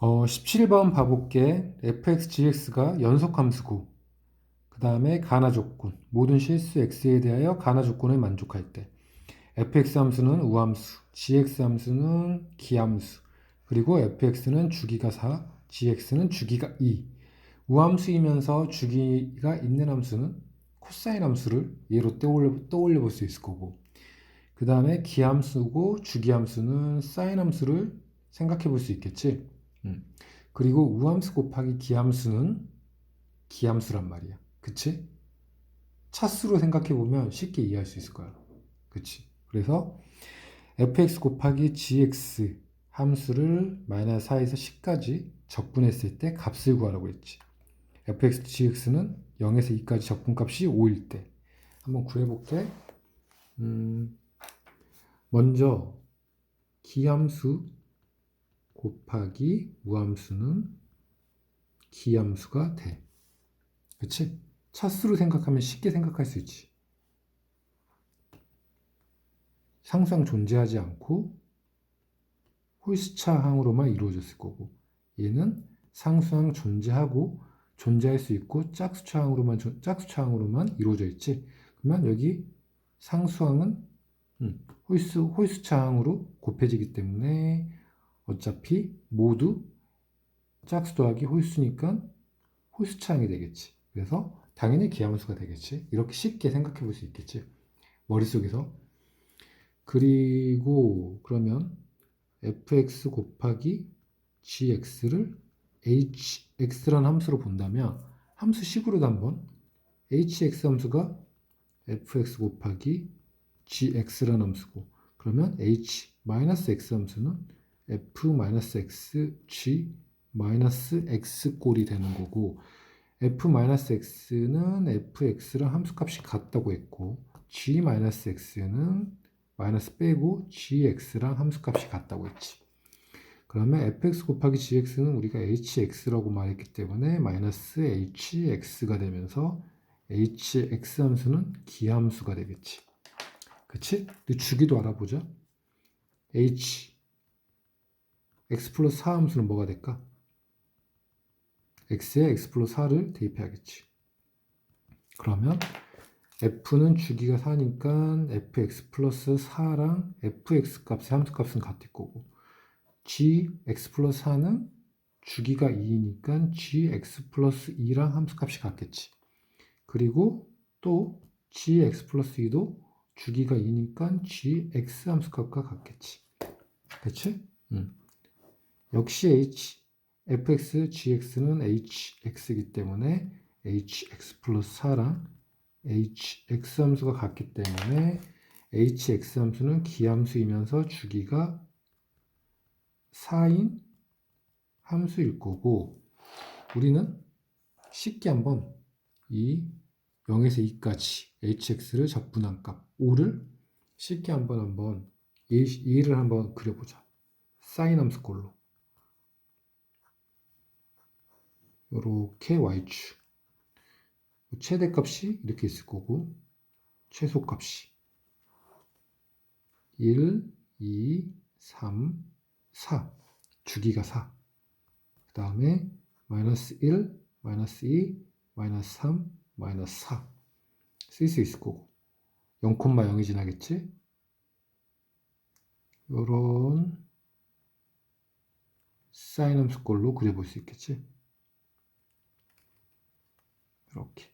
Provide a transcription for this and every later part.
어, 17번 봐볼게. fx, gx가 연속함수고, 그 다음에 가나 조건, 모든 실수 x에 대하여 가나 조건을 만족할 때, fx 함수는 우함수, gx 함수는 기함수, 그리고 fx는 주기가 4, gx는 주기가 2. 우함수이면서 주기가 있는 함수는 코사인 함수를 얘로 떠올려, 떠올려 볼 수 있을 거고, 그 다음에 기함수고 주기함수는 사인 함수를 생각해 볼 수 있겠지. 음. 그리고 우함수 곱하기 기함수는 기함수란 말이야. 그치? 차수로 생각해 보면 쉽게 이해할 수 있을 거야. 그치? 그래서 fx 곱하기 gx 함수를 마이너스 4에서 10까지 적분했을 때 값을 구하라고 했지. fx, gx는 0에서 2까지 적분값이 5일 때. 한번 구해볼게. 음, 먼저 기함수 곱하기 무함수는 기함수가 돼. 그치? 차수로 생각하면 쉽게 생각할 수 있지. 상수항 존재하지 않고 홀수차항으로만 이루어졌을 거고 얘는 상수항 존재하고 존재할 수 있고 짝수차 항으로만 짝수차 항으로만 이루어져 있지. 그러면 여기 상수항은 음, 홀수 홀수차 항으로 곱해지기 때문에 어차피 모두 짝수 더하기 홀수니까 홀수 차항이 되겠지. 그래서 당연히 기함수가 되겠지. 이렇게 쉽게 생각해 볼 수 있겠지. 머릿속에서. 그리고 그러면 fx 곱하기 gx를 hx라는 함수로 본다면 함수 식으로도 한번 hx 함수가 fx 곱하기 gx라는 함수고 그러면 h x 함수는 f-x g x 꼴이 되는 거고 f-x는 fx랑 함수값이 같다고 했고 g-x는 마이너스 빼고 gx랑 함수값이 같다고 했지. 그러면 fx 곱하기 gx는 우리가 hx라고 말했기 때문에 마이너스 hx가 되면서 hx 함수는 기함수가 되겠지. 그치? 주기도 알아보자. h x 플러스 4 함수는 뭐가 될까? x에 x 플러스 4를 대입해야겠지. 그러면 f는 주기가 4니까 fx 플러스 4랑 fx 값의 함수 값은 같을 거고 g x 플러스 4는 주기가 2니까 g x 플러스 2랑 함수 값이 같겠지. 그리고 또 g x 플러스 2도 주기가 2니까 g x 함수 값과 같겠지. 그치? 응. 역시 h, fx, gx는 hx이기 때문에 hx 플러스 4랑 hx 함수가 같기 때문에 hx 함수는 기함수이면서 주기가 4인 함수일 거고 우리는 쉽게 한번 이 0에서 2까지 hx를 적분한 값 5를 쉽게 한번 한번 예를 한번 그려보자. 사인 함수 꼴로 이렇게 y축 최대값이 이렇게 있을 거고 최소값이. 1, 2, 3, 4 주기가 4 그 다음에 마이너스 1, 마이너스 2, 마이너스 3, 마이너스 4 쓸 수 있을 거고. 0,0이 지나겠지? 요런 사인 함수 꼴로 그려볼 수 있겠지? 이렇게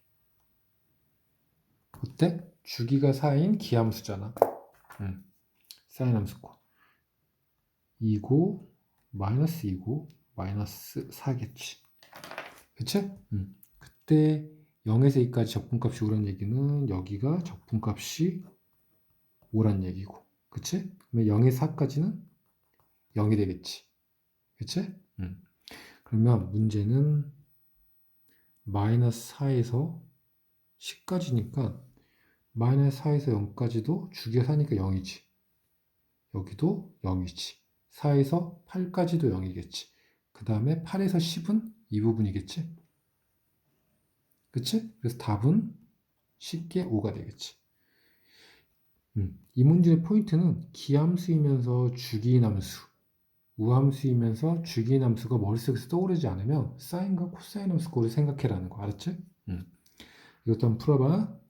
어때? 주기가 4인 기함수잖아. 응. 사인 함수고 2고 마이너스 2고 마이너스 4겠지. 그치? 응. 그때 0에서 2까지 적분값이 오란 얘기는 여기가 적분값이 오란 얘기고 그치? 그러면 0에서 4까지는 0이 되겠지. 그치? 응. 그러면 문제는 마이너스 4에서 10까지니까 마이너스 4에서 0까지도 주기가 4니까 0이지. 여기도 0이지. 4에서 8까지도 0이겠지. 그 다음에 8에서 10은 이 부분이겠지. 그치? 그래서 답은 쉽게 5가 되겠지. 음, 이 문제의 포인트는 기함수이면서 주기인 함수. 우함수이면서 주기인 함수가 머릿속에서 떠오르지 않으면 사인과 코사인 함수 꼴을 생각해라는 거 알았지? 응. 이것도 한번 풀어봐.